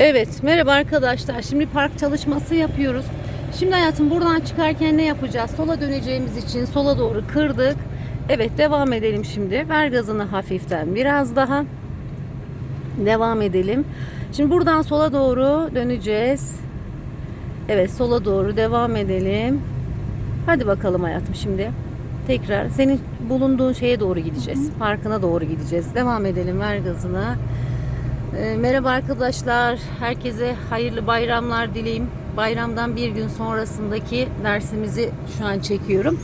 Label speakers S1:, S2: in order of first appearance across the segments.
S1: Evet, merhaba arkadaşlar. Şimdi park çalışması yapıyoruz. Şimdi hayatım buradan çıkarken ne yapacağız? Sola döneceğimiz için sola doğru kırdık. Evet, devam edelim şimdi. Ver gazını hafiften biraz daha. Devam edelim. Şimdi buradan sola doğru döneceğiz. Evet, sola doğru devam edelim. Hadi bakalım hayatım şimdi. Tekrar senin bulunduğun şeye doğru gideceğiz. Parkına doğru gideceğiz. Devam edelim. Ver gazını. Ee, Merhaba arkadaşlar. Herkese hayırlı bayramlar dileyim. Bayramdan bir gün sonrasındaki dersimizi şu an çekiyorum.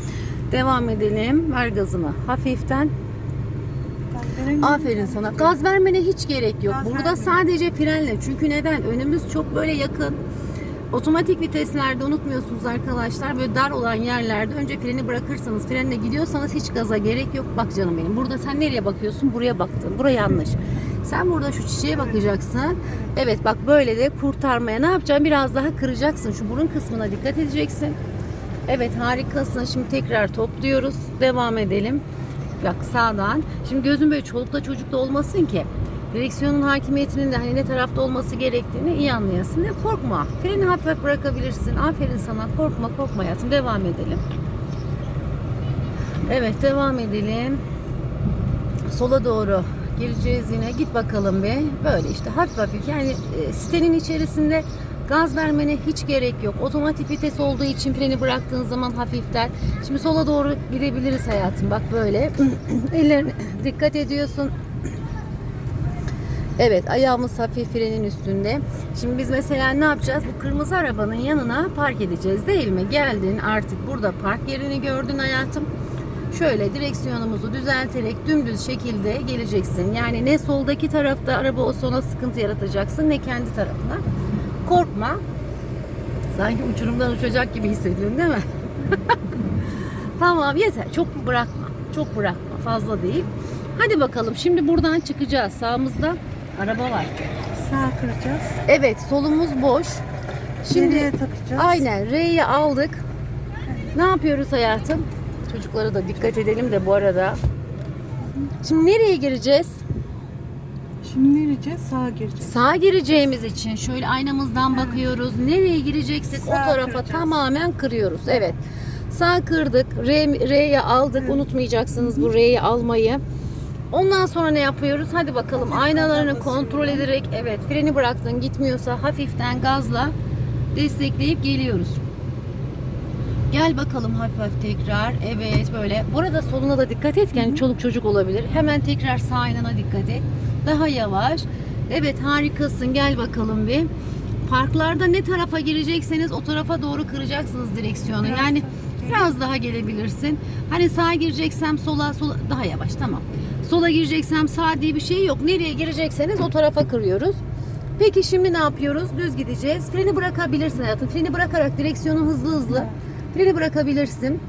S1: Devam edelim. Ver gazını hafiften. Aferin sana. Gaz vermene hiç gerek yok.
S2: Gaz
S1: Burada
S2: vermiyorum.
S1: sadece frenle. Çünkü neden? Önümüz çok böyle yakın. Otomatik viteslerde unutmuyorsunuz arkadaşlar. Böyle dar olan yerlerde önce freni bırakırsanız, frenle gidiyorsanız hiç gaza gerek yok. Bak canım benim. Burada sen nereye bakıyorsun? Buraya baktın. Buraya yanlış. Sen burada şu çiçeğe bakacaksın. Evet bak böyle de kurtarmaya ne yapacaksın? Biraz daha kıracaksın. Şu burun kısmına dikkat edeceksin. Evet harikasın. Şimdi tekrar topluyoruz. Devam edelim. Bak sağdan. Şimdi gözün böyle çolukta çocukta olmasın ki direksiyonun hakimiyetinin de hani ne tarafta olması gerektiğini iyi anlayasın. Ve korkma. Freni hafif bırakabilirsin. Aferin sana. Korkma korkma hayatım. Devam edelim. Evet devam edelim. Sola doğru gireceğiz yine. Git bakalım be. Böyle işte hafif hafif. Yani e, sitenin içerisinde gaz vermene hiç gerek yok. Otomatik vites olduğu için freni bıraktığın zaman hafifler. Şimdi sola doğru gidebiliriz hayatım. Bak böyle. Ellerine dikkat ediyorsun. Evet ayağımız hafif frenin üstünde. Şimdi biz mesela ne yapacağız? Bu kırmızı arabanın yanına park edeceğiz değil mi? Geldin artık burada park yerini gördün hayatım. Şöyle direksiyonumuzu düzelterek dümdüz şekilde geleceksin. Yani ne soldaki tarafta araba o sona sıkıntı yaratacaksın ne kendi tarafına. Korkma. Sanki uçurumdan uçacak gibi hissediyorsun değil mi? tamam yeter. Çok bırakma. Çok bırakma. Fazla değil. Hadi bakalım. Şimdi buradan çıkacağız. Sağımızda araba var.
S2: Sağ kıracağız.
S1: Evet solumuz boş. Şimdi
S2: Geriye takacağız.
S1: aynen R'yi aldık. Ne yapıyoruz hayatım? Çocuklara da dikkat edelim de bu arada. Şimdi nereye gireceğiz?
S2: Şimdi gireceğiz? Sağa gireceğiz.
S1: Sağa gireceğimiz için şöyle aynamızdan bakıyoruz. Nereye gireceksek o
S2: Sağ
S1: tarafa
S2: kıracağız.
S1: tamamen kırıyoruz. Evet. Sağ kırdık. R, R'yi aldık. Unutmayacaksınız bu R'yi almayı. Ondan sonra ne yapıyoruz? Hadi bakalım
S2: Hafif
S1: aynalarını kontrol ederek evet freni bıraktın gitmiyorsa hafiften gazla destekleyip geliyoruz. Gel bakalım hafif hafif tekrar. Evet böyle. Bu arada soluna da dikkat et. Yani çoluk çocuk olabilir. Hemen tekrar sağ aynana dikkat et. Daha yavaş. Evet harikasın. Gel bakalım bir. Parklarda ne tarafa girecekseniz o tarafa doğru kıracaksınız direksiyonu.
S2: Biraz
S1: yani
S2: daha
S1: biraz daha gelebilirsin. Hani sağa gireceksem sola sola daha yavaş tamam. Sola gireceksem sağ diye bir şey yok. Nereye girecekseniz o tarafa kırıyoruz. Peki şimdi ne yapıyoruz? Düz gideceğiz. Freni bırakabilirsin hayatım. Freni bırakarak direksiyonu hızlı hızlı freni bırakabilirsin.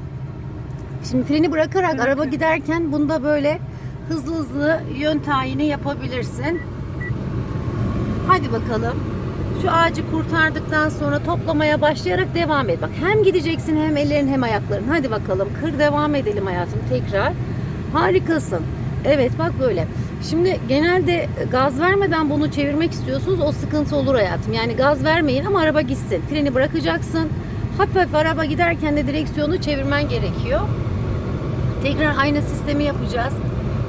S1: Şimdi freni bırakarak araba
S2: Bırakıyorum.
S1: giderken bunda böyle hızlı hızlı yön tayini yapabilirsin. Hadi bakalım. Şu ağacı kurtardıktan sonra toplamaya başlayarak devam et. Bak hem gideceksin hem ellerin hem ayakların. Hadi bakalım kır devam edelim hayatım tekrar. Harikasın. Evet bak böyle. Şimdi genelde gaz vermeden bunu çevirmek istiyorsunuz. O sıkıntı olur hayatım. Yani gaz vermeyin ama araba gitsin. Freni bırakacaksın. Hafif araba giderken de direksiyonu çevirmen gerekiyor. Tekrar aynı sistemi yapacağız.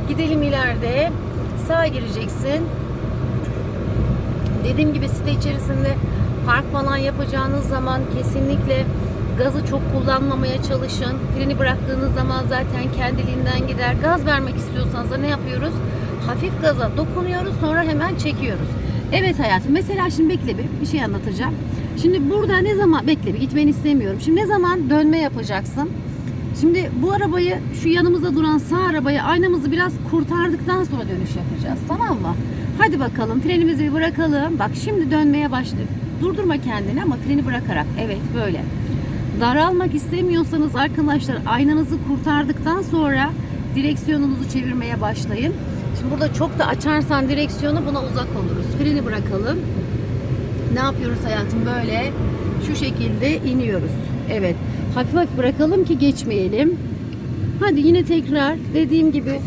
S1: Gidelim ileride. Sağa gireceksin. Dediğim gibi site içerisinde park falan yapacağınız zaman kesinlikle gazı çok kullanmamaya çalışın. Freni bıraktığınız zaman zaten kendiliğinden gider. Gaz vermek istiyorsanız da ne yapıyoruz? Hafif gaza dokunuyoruz sonra hemen çekiyoruz. Evet hayatım mesela şimdi bekle bir, bir şey anlatacağım. Şimdi burada ne zaman bekle bir gitmeni istemiyorum. Şimdi ne zaman dönme yapacaksın? Şimdi bu arabayı şu yanımızda duran sağ arabayı aynamızı biraz kurtardıktan sonra dönüş yapacağız. Tamam mı? Hadi bakalım frenimizi bir bırakalım. Bak şimdi dönmeye başladı. Durdurma kendini ama freni bırakarak. Evet böyle. Daralmak istemiyorsanız arkadaşlar aynanızı kurtardıktan sonra direksiyonunuzu çevirmeye başlayın. Şimdi burada çok da açarsan direksiyonu buna uzak oluruz. Freni bırakalım. Ne yapıyoruz hayatım böyle? Şu şekilde iniyoruz. Evet. Hafif hafif bırakalım ki geçmeyelim. Hadi yine tekrar dediğim gibi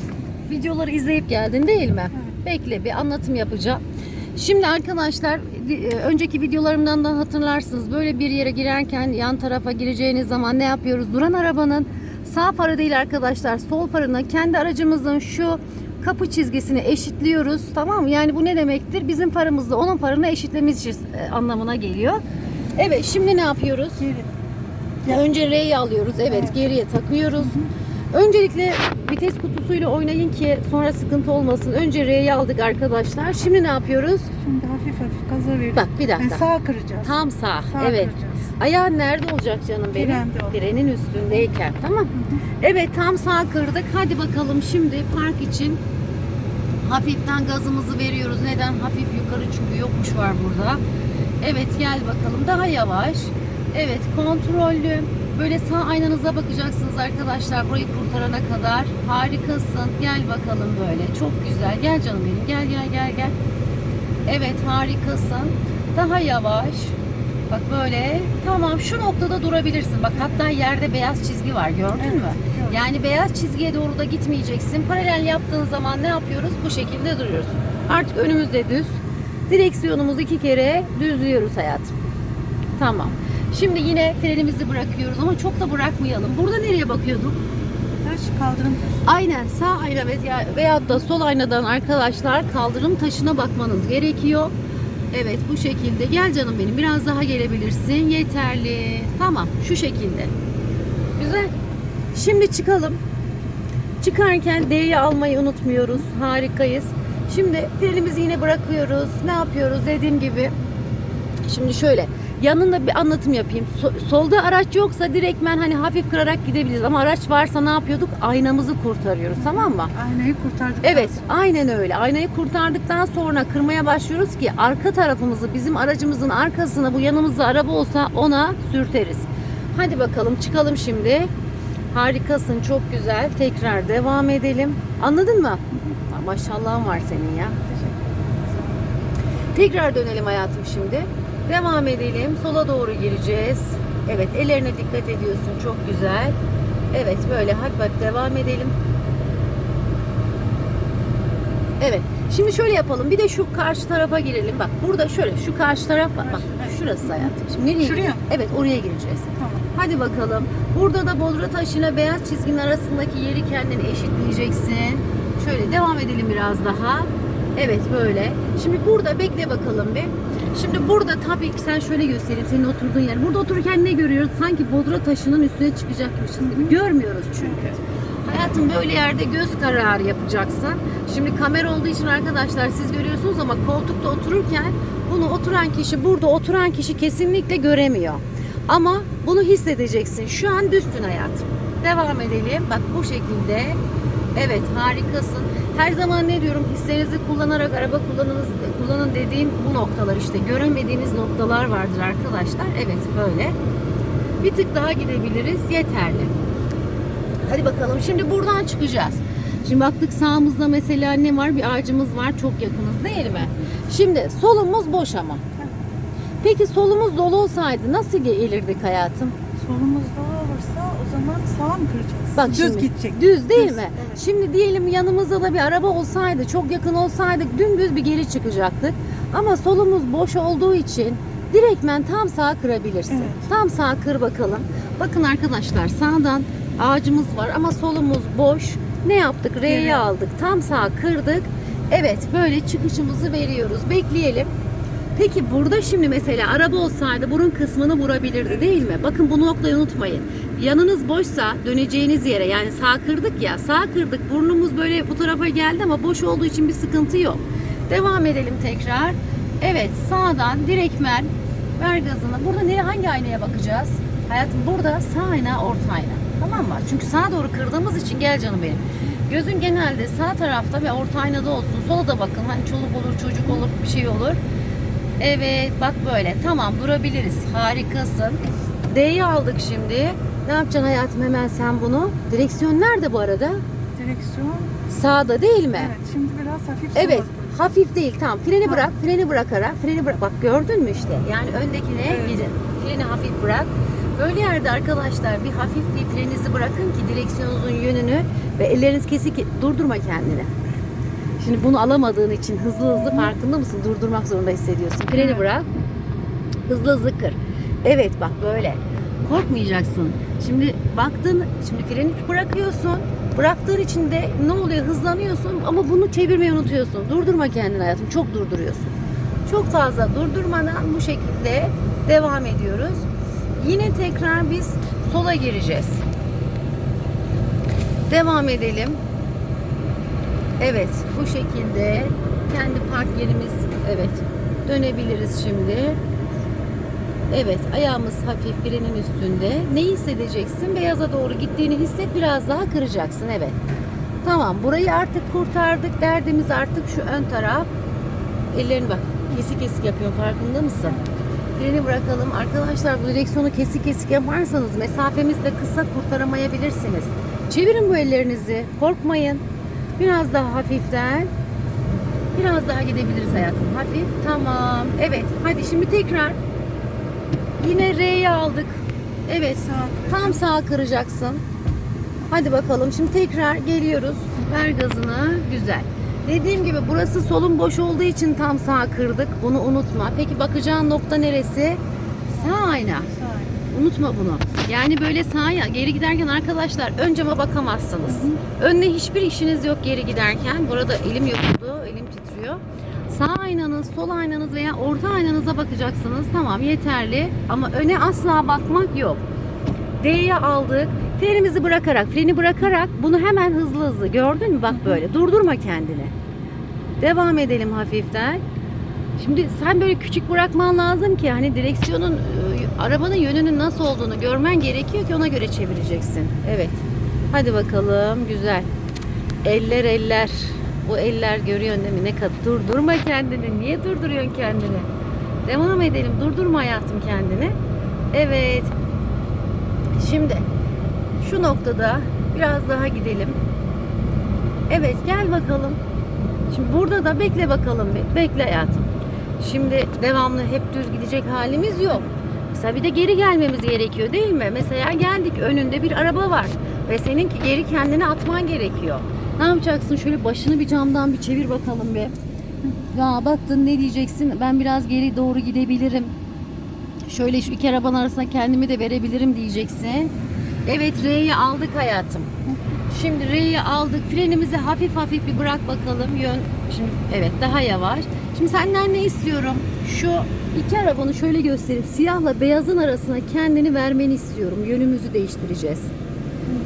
S1: videoları izleyip geldin değil mi? Bekle bir anlatım yapacağım. Şimdi arkadaşlar e, önceki videolarımdan da hatırlarsınız. Böyle bir yere girerken yan tarafa gireceğiniz zaman ne yapıyoruz? Duran arabanın sağ farı değil arkadaşlar sol farını kendi aracımızın şu kapı çizgisini eşitliyoruz. Tamam mı? Yani bu ne demektir? Bizim farımızla onun farını eşitlememiz e, anlamına geliyor. Evet şimdi ne yapıyoruz?
S2: Geri.
S1: Önce R'yi alıyoruz. Evet,
S2: Evet.
S1: geriye takıyoruz. Öncelikle vites kutusuyla oynayın ki sonra sıkıntı olmasın. Önce R'yi aldık arkadaşlar. Şimdi ne yapıyoruz?
S2: Şimdi hafif hafif gaza veriyoruz.
S1: Bak bir
S2: Yani
S1: dakika.
S2: sağ kıracağız.
S1: Tam sağ.
S2: Sağ
S1: evet.
S2: kıracağız.
S1: Ayağın nerede olacak canım benim?
S2: Frende olacak.
S1: Frenin üstündeyken. Tamam. Evet tam sağ kırdık. Hadi bakalım şimdi park için hafiften gazımızı veriyoruz. Neden? Hafif yukarı çünkü yokuş var burada. Evet gel bakalım. Daha yavaş. Evet kontrollü. Böyle sağ aynanıza bakacaksınız arkadaşlar burayı kurtarana kadar. Harikasın. Gel bakalım böyle. Çok güzel. Gel canım benim. Gel gel gel gel. Evet harikasın. Daha yavaş. Bak böyle. Tamam şu noktada durabilirsin. Bak hatta yerde beyaz çizgi var gördün
S2: Evet,
S1: mü?
S2: gördüm.
S1: Yani beyaz çizgiye doğru da gitmeyeceksin. Paralel yaptığın zaman ne yapıyoruz? Bu şekilde duruyoruz. Artık önümüzde düz. Direksiyonumuzu iki kere düzlüyoruz hayatım. Tamam. Şimdi yine frenimizi bırakıyoruz ama çok da bırakmayalım. Burada nereye bakıyorduk?
S2: Taş kaldırım taşı.
S1: Aynen sağ ayna veya, veyahut da sol aynadan arkadaşlar kaldırım taşına bakmanız gerekiyor. Evet bu şekilde. Gel canım benim biraz daha gelebilirsin. Yeterli. Tamam şu şekilde. Güzel. Şimdi çıkalım. Çıkarken D'yi almayı unutmuyoruz. Harikayız. Şimdi frenimizi yine bırakıyoruz. Ne yapıyoruz dediğim gibi. Şimdi şöyle yanında bir anlatım yapayım. So- solda araç yoksa direktmen hani hafif kırarak gidebiliriz ama araç varsa ne yapıyorduk? Aynamızı kurtarıyoruz tamam mı?
S2: Aynayı kurtardık.
S1: Evet aynen öyle. Aynayı kurtardıktan sonra kırmaya başlıyoruz ki arka tarafımızı bizim aracımızın arkasına bu yanımızda araba olsa ona sürteriz. Hadi bakalım çıkalım şimdi. Harikasın çok güzel. Tekrar devam edelim. Anladın mı? Maşallahın var senin ya. Tekrar dönelim hayatım şimdi. Devam edelim. Sola doğru gireceğiz. Evet ellerine dikkat ediyorsun. Çok güzel. Evet böyle hafif hafif devam edelim. Evet. Şimdi şöyle yapalım. Bir de şu karşı tarafa girelim. Bak burada şöyle şu karşı taraf var. Bak şurası hayatım. Şimdi nereye
S2: Şuraya?
S1: Evet oraya gireceğiz.
S2: Tamam.
S1: Hadi bakalım. Burada da bodra taşıyla beyaz çizginin arasındaki yeri kendine eşitleyeceksin. Şöyle devam edelim biraz daha. Evet böyle. Şimdi burada bekle bakalım bir. Şimdi burada tabii ki sen şöyle göstereyim senin oturduğun yer. Burada otururken ne görüyoruz? Sanki bodra taşının üstüne çıkacakmışız gibi. Görmüyoruz çünkü. Hayatım böyle yerde göz kararı yapacaksın. Şimdi kamera olduğu için arkadaşlar siz görüyorsunuz ama koltukta otururken bunu oturan kişi burada oturan kişi kesinlikle göremiyor. Ama bunu hissedeceksin. Şu an düzsün hayatım. Devam edelim. Bak bu şekilde. Evet harikasın. Her zaman ne diyorum hislerinizi kullanarak araba kullanınız, kullanın dediğim bu noktalar işte. Göremediğiniz noktalar vardır arkadaşlar. Evet böyle. Bir tık daha gidebiliriz. Yeterli. Hadi bakalım şimdi buradan çıkacağız. Şimdi baktık sağımızda mesela ne var? Bir ağacımız var. Çok yakınız değil mi? Şimdi solumuz boş ama. Peki solumuz dolu olsaydı nasıl gelirdik hayatım?
S2: Solumuz dolu olursa zaman sağa mı kıracağız?
S1: Bak
S2: Düz
S1: şimdi,
S2: gidecek.
S1: Düz değil
S2: Düz,
S1: mi?
S2: evet.
S1: Şimdi diyelim yanımızda da bir araba olsaydı, çok yakın olsaydık dümdüz bir geri çıkacaktık. Ama solumuz boş olduğu için direktmen tam sağ kırabilirsin.
S2: Evet.
S1: Tam sağ kır bakalım. Bakın arkadaşlar sağdan ağacımız var ama solumuz boş. Ne yaptık? R'yi
S2: Evet.
S1: aldık. Tam sağ kırdık. Evet böyle çıkışımızı veriyoruz. Bekleyelim. Peki burada şimdi mesela araba olsaydı burun kısmını vurabilirdi değil mi? Bakın bu noktayı unutmayın. Yanınız boşsa döneceğiniz yere yani sağ kırdık ya sağ kırdık burnumuz böyle bu tarafa geldi ama boş olduğu için bir sıkıntı yok. Devam edelim tekrar. Evet sağdan direktmen ver gazını. Burada nereye hangi aynaya bakacağız? Hayatım burada sağ ayna orta ayna. Tamam mı? Çünkü sağa doğru kırdığımız için gel canım benim. Gözün genelde sağ tarafta ve orta aynada olsun. Sola da bakın. Hani çoluk olur, çocuk olur, bir şey olur. Evet bak böyle. Tamam durabiliriz. Harikasın. D'yi aldık şimdi. Ne yapacaksın hayatım hemen sen bunu? Direksiyon nerede bu arada?
S2: Direksiyon.
S1: Sağda değil mi?
S2: Evet. Şimdi biraz hafif sola
S1: Evet.
S2: kıracağız.
S1: Hafif değil. Tamam. Freni
S2: Tamam.
S1: bırak. Freni bırakarak. Freni bırak. Bak gördün mü işte? Yani öndekine
S2: Evet.
S1: gidin. Freni hafif bırak. Böyle yerde arkadaşlar bir hafif bir freninizi bırakın ki direksiyonunuzun yönünü ve elleriniz kesik durdurma kendini. Şimdi bunu alamadığın için hızlı hızlı farkında mısın? Durdurmak zorunda hissediyorsun. Freni
S2: Evet.
S1: bırak. Hızlı hızlı kır. Evet bak böyle. Korkmayacaksın. Şimdi baktın, şimdi freni bırakıyorsun. Bıraktığın için de ne oluyor? Hızlanıyorsun ama bunu çevirmeyi unutuyorsun. Durdurma kendini hayatım. Çok durduruyorsun. Çok fazla durdurmadan bu şekilde devam ediyoruz. Yine tekrar biz sola gireceğiz. Devam edelim. Evet, bu şekilde kendi park yerimiz evet dönebiliriz şimdi. Evet, ayağımız hafif frenin üstünde. Ne hissedeceksin? Beyaza doğru gittiğini hisset, biraz daha kıracaksın. Evet. Tamam, burayı artık kurtardık. Derdimiz artık şu ön taraf. Ellerini bak, kesik kesik yapıyor. Farkında mısın? Freni bırakalım. Arkadaşlar bu direksiyonu kesik kesik yaparsanız mesafemiz de kısa kurtaramayabilirsiniz. Çevirin bu ellerinizi. Korkmayın. Biraz daha hafiften. Biraz daha gidebiliriz hayatım. Hafif. Tamam. Evet. Hadi şimdi tekrar. Yine R'yi aldık. Evet.
S2: Sağ
S1: Tam sağ kıracaksın. Hadi bakalım. Şimdi tekrar geliyoruz. Ver gazını. Güzel. Dediğim gibi burası solun boş olduğu için tam sağ kırdık. Bunu unutma. Peki bakacağın nokta neresi? Sağ ayna.
S2: Sağ.
S1: Unutma bunu. Yani böyle sağa geri giderken arkadaşlar ön cama bakamazsınız. Önüne hiçbir işiniz yok geri giderken. Burada elim yoktu. Elim titriyor. Sağ aynanız, sol aynanız veya orta aynanıza bakacaksınız. Tamam yeterli. Ama öne asla bakmak yok. D'ye aldık. Frenimizi bırakarak, freni bırakarak bunu hemen hızlı hızlı gördün mü? Bak böyle. Durdurma kendini. Devam edelim hafiften. Şimdi sen böyle küçük bırakman lazım ki hani direksiyonun e, arabanın yönünün nasıl olduğunu görmen gerekiyor ki ona göre çevireceksin. Evet. Hadi bakalım. Güzel. Eller eller. Bu eller görüyorsun değil mi? Ne kadar durdurma kendini. Niye durduruyorsun kendini? Devam edelim. Durdurma hayatım kendini. Evet. Şimdi şu noktada biraz daha gidelim. Evet gel bakalım. Şimdi burada da bekle bakalım bir. Bekle hayatım. Şimdi devamlı hep düz gidecek halimiz yok. Mesela bir de geri gelmemiz gerekiyor değil mi? Mesela geldik önünde bir araba var ve senin geri kendini atman gerekiyor. Ne yapacaksın? Şöyle başını bir camdan bir çevir bakalım bir. Ya baktın ne diyeceksin? Ben biraz geri doğru gidebilirim. Şöyle şu iki arabanın arasına kendimi de verebilirim diyeceksin. Evet R'yi aldık hayatım. Şimdi R'yi aldık. Frenimizi hafif hafif bir bırak bakalım. Yön şimdi evet daha yavaş. Şimdi senden ne istiyorum? Şu iki arabanı şöyle göstereyim. Siyahla beyazın arasına kendini vermeni istiyorum. Yönümüzü değiştireceğiz.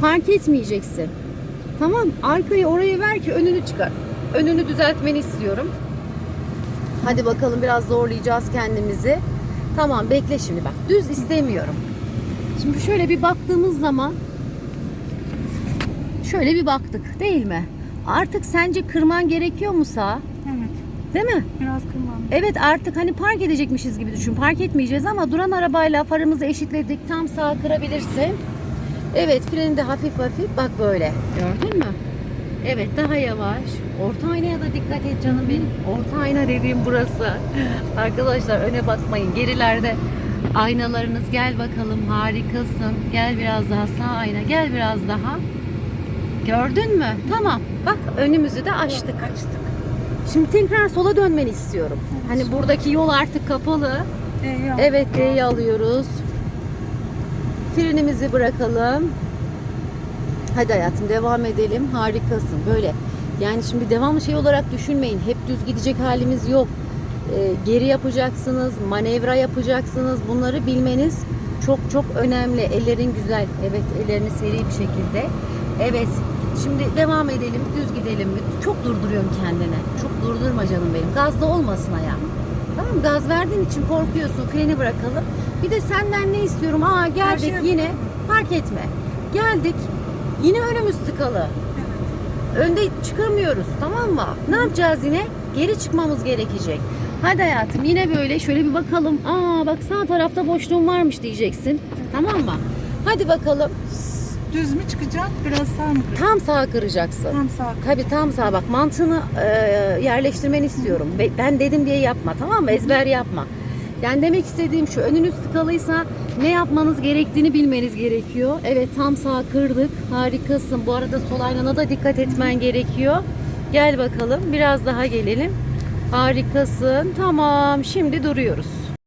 S1: Fark etmeyeceksin. Tamam. Arkayı oraya ver ki önünü çıkar. Önünü düzeltmeni istiyorum. Hadi bakalım biraz zorlayacağız kendimizi. Tamam bekle şimdi bak. Düz istemiyorum. Şimdi şöyle bir baktığımız zaman şöyle bir baktık değil mi? Artık sence kırman gerekiyor mu sağ?
S2: Evet.
S1: Değil mi?
S2: Biraz kırmam.
S1: Evet artık hani park edecekmişiz gibi düşün. Park etmeyeceğiz ama duran arabayla farımızı eşitledik. Tam sağa kırabilirsin. Evet freni de hafif hafif bak böyle. Gördün mü? Evet daha yavaş. Orta aynaya da dikkat et canım benim. Orta ayna dediğim burası. Arkadaşlar öne bakmayın. Gerilerde aynalarınız gel bakalım harikasın. Gel biraz daha sağ ayna. Gel biraz daha. Gördün mü? Tamam. Bak önümüzü de açtık.
S2: Açtık.
S1: Şimdi tekrar sola dönmeni istiyorum. Hani buradaki yol artık kapalı. Evet D'yi alıyoruz. Frenimizi bırakalım. Hadi hayatım devam edelim. Harikasın. Böyle. Yani şimdi devamlı şey olarak düşünmeyin. Hep düz gidecek halimiz yok. Ee, geri yapacaksınız, manevra yapacaksınız. Bunları bilmeniz çok çok önemli. Ellerin güzel. Evet, ellerini seri bir şekilde. Evet. Şimdi devam edelim. Düz gidelim? Çok durduruyorsun kendini. Çok durdurma canım benim. Gazda olmasın ayağım. Tamam? Gaz verdiğin için korkuyorsun. Freni bırakalım. Bir de senden ne istiyorum? Aa geldik
S2: şey-
S1: yine. Fark etme. Geldik. Yine önümüz tıkalı. Önde çıkamıyoruz tamam mı? Ne yapacağız yine? Geri çıkmamız gerekecek. Hadi hayatım yine böyle şöyle bir bakalım. Aa bak sağ tarafta boşluğum varmış diyeceksin. Tamam mı? Hadi bakalım.
S2: Düz mü çıkacak? Biraz sağ mı kıracak?
S1: Tam sağ kıracaksın.
S2: Tam sağ.
S1: Tabii tam sağ bak mantığını e, yerleştirmeni istiyorum. Be- Ben dedim diye yapma tamam mı? Ezber yapma. Yani demek istediğim şu önünüz tıkalıysa ne yapmanız gerektiğini bilmeniz gerekiyor. Evet tam sağ kırdık. Harikasın. Bu arada sol aynana da dikkat etmen gerekiyor. Gel bakalım biraz daha gelelim. Harikasın. Tamam şimdi duruyoruz.